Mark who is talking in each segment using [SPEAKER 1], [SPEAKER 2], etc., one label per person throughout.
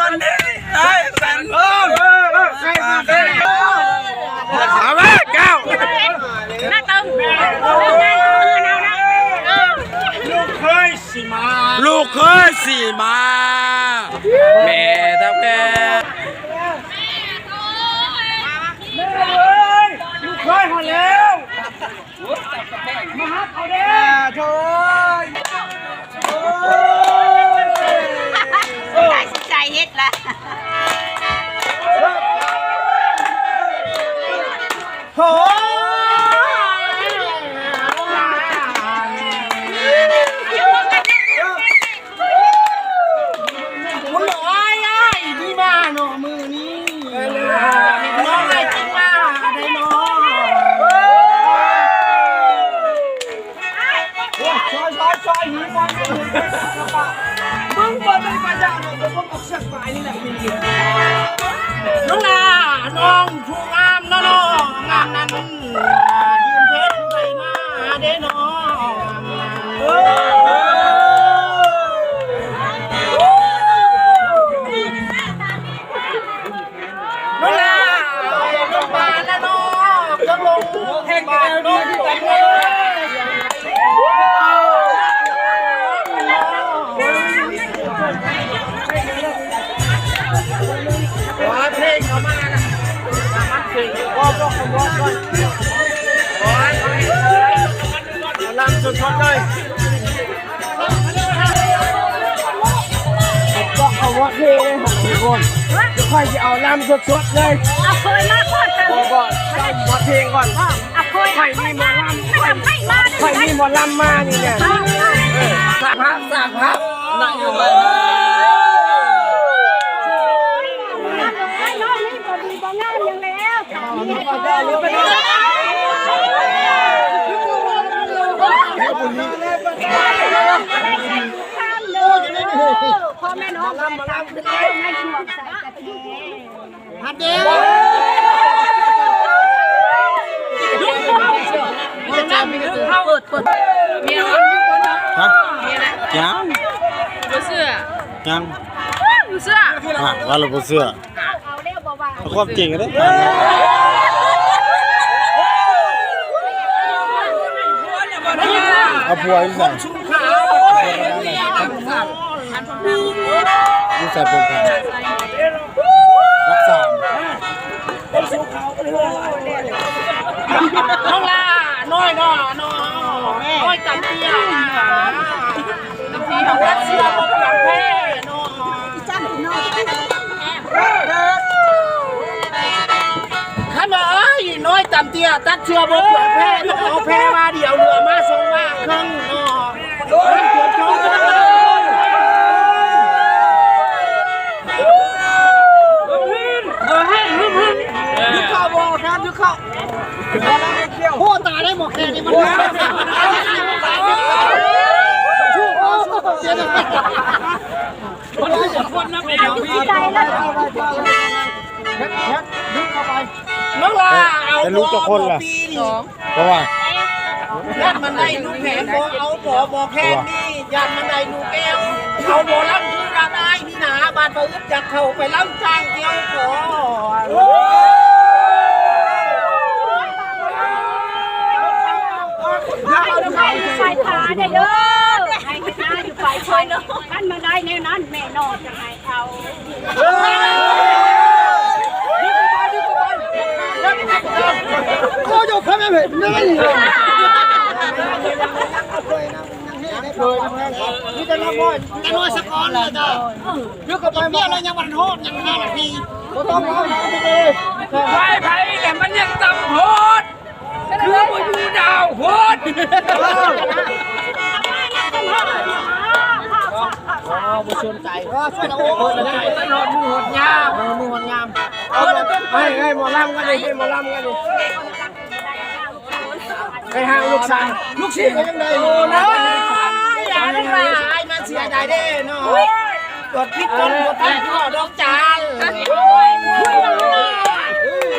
[SPEAKER 1] วันนี้ไอ้แสนพงเอา
[SPEAKER 2] ไปเก้า
[SPEAKER 1] หน้าตึงลูกเคยสิมา ลูกเคยสิมาแม่ทับแกลูกเคยหอแล้ว มาฮับเอาเด้อโถ ละโถ่ มันมึงเปิดไม่ปัญญา ว่าเพลงเขามานะมันเพลงก่อนโอ้เอาลำสดๆเลยก็เขาว่าเพลงเลยทุกคนค่อยจะเอาลำสดๆเลย
[SPEAKER 2] เอาเคยมาก่อนกัน
[SPEAKER 1] บอกก่อนต้องวัดเพลงก่อน
[SPEAKER 2] เอาเคย
[SPEAKER 1] ใครมีหมอลำ
[SPEAKER 2] ไม่ทำให้มา
[SPEAKER 1] ใครมีหมอลำมานี่เนี่ยสามพับสามพับนั่งอยู่เลย
[SPEAKER 2] น้องนี่ก็ดีบ่งามยังแล้วสามีให้
[SPEAKER 1] ได้หรือไม่ได้
[SPEAKER 2] ข้ามเลย พ่อแม่น้องมาลำให้ช่วงใส่กระเที
[SPEAKER 1] ยวจะมีกระตุ้นเด
[SPEAKER 3] ฮะยัง
[SPEAKER 4] บ่เสื้อ
[SPEAKER 3] ยัง
[SPEAKER 4] บ่เสื้อ
[SPEAKER 3] อะว่าเราบ่เความจริงกันเด้เอาผัวอยู่ใส่
[SPEAKER 1] ชุ่มขาว
[SPEAKER 3] อยู่ใส่ผมครับรักษา
[SPEAKER 1] น้องลาน้อยน้อ ตี้ยตัดเชือบนหลังแพ้ต้องเอาแพ้มาเดี๋ยวเหลือมาส่งมาครึ่งน้อยเฮ้ยเกือบจบเลยเออให้ฮึ่มฮึ่มยุคเข้าบอครับยุคเข้าโอ้ตาได้หมดแค่นี้มันชู้โอ้เสียดายคนละคนนะเป็นอย่างนี้
[SPEAKER 2] ใจ แล้ว
[SPEAKER 1] น้องลาเอาปีนี่
[SPEAKER 3] เพราะว่า
[SPEAKER 1] ยันมันได้ลูกแขนบ่เอาบ่บ่แค่นี้ยันมันได้ลูกแก้วเอาบ่ลำคือระได้นี่นาบาดบ่อึดจะเข้าไปลำจ้างเกี่ยวขอ
[SPEAKER 2] ไปไฟฟ้าเด้อเด้อให้หน้าอยู่ไปคอยเนาะท่านมาได้แน่นั้นแม่นอนจะให้เอา
[SPEAKER 1] โอ้ยข้าแม่เห็นนี่นี่จะน้อยจะน้อยสักก้อนเลยจ้ะยึกกับไปเบี้ยเลยยังวันโทษยังห้านาทีก็ต้องเอาไปเลย
[SPEAKER 4] ไฟไผแหลมันยังต่ำโพดคือบ่อยู่ดาวโพด
[SPEAKER 1] บุชนไก่ช่วยเราโอ้ยไก่ตลอดมือหดยามมือหดยามเอาให้ให้หมอลำกันดิให้หมอลำกันดิ หาลูกชายลูกศิษย์ก็ยังได้โอ้นะอย่าได้มาไอ้มาเสียใจเด้เนาะกดพิษกดกดตั้งข้อดอกจาน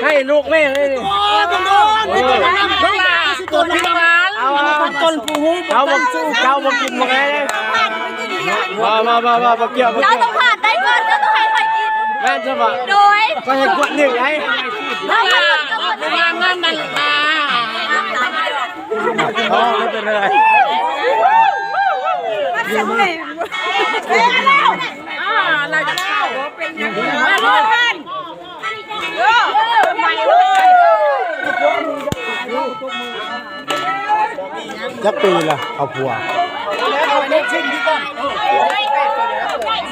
[SPEAKER 3] ให้ลูกแม่เลย
[SPEAKER 1] โอ้ยต้องโดนนี่ตัวน้ำต้องลาตัวพิษมันเอาต้นปูหู
[SPEAKER 3] เขาบอกเขาบอกกินมาไงมามามามามาเกี่ยวมา
[SPEAKER 2] เรา
[SPEAKER 3] เกี่ยว
[SPEAKER 2] ต้องผ่านได้ก่อนเราต้องให้ใครกิน
[SPEAKER 3] แม่นใช่ปะ
[SPEAKER 2] โดย
[SPEAKER 3] ก็ให้กดหนึ่งให้
[SPEAKER 2] เราไม่
[SPEAKER 1] ลา
[SPEAKER 2] ต้อง
[SPEAKER 1] งานนั่นนั่นลา
[SPEAKER 3] อ๋อไม่เป็นไร
[SPEAKER 2] เฉั
[SPEAKER 5] นแม่เล่าอะไรกันแล้วเป็นยังไงมาลุ้นกันเออใหม่เลย
[SPEAKER 1] จักปีละเอาผัว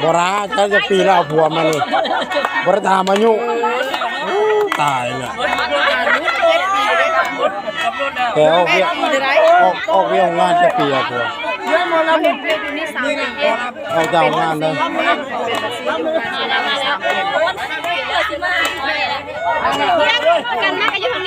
[SPEAKER 1] บราจะจะปีละเอาผัวมานี่บราถามอายุตายละ แต่ออกเวียออกออกเวียงานจะปีละผัวเอาเจ้างานเลย
[SPEAKER 5] กันนะก็อยู่ทาง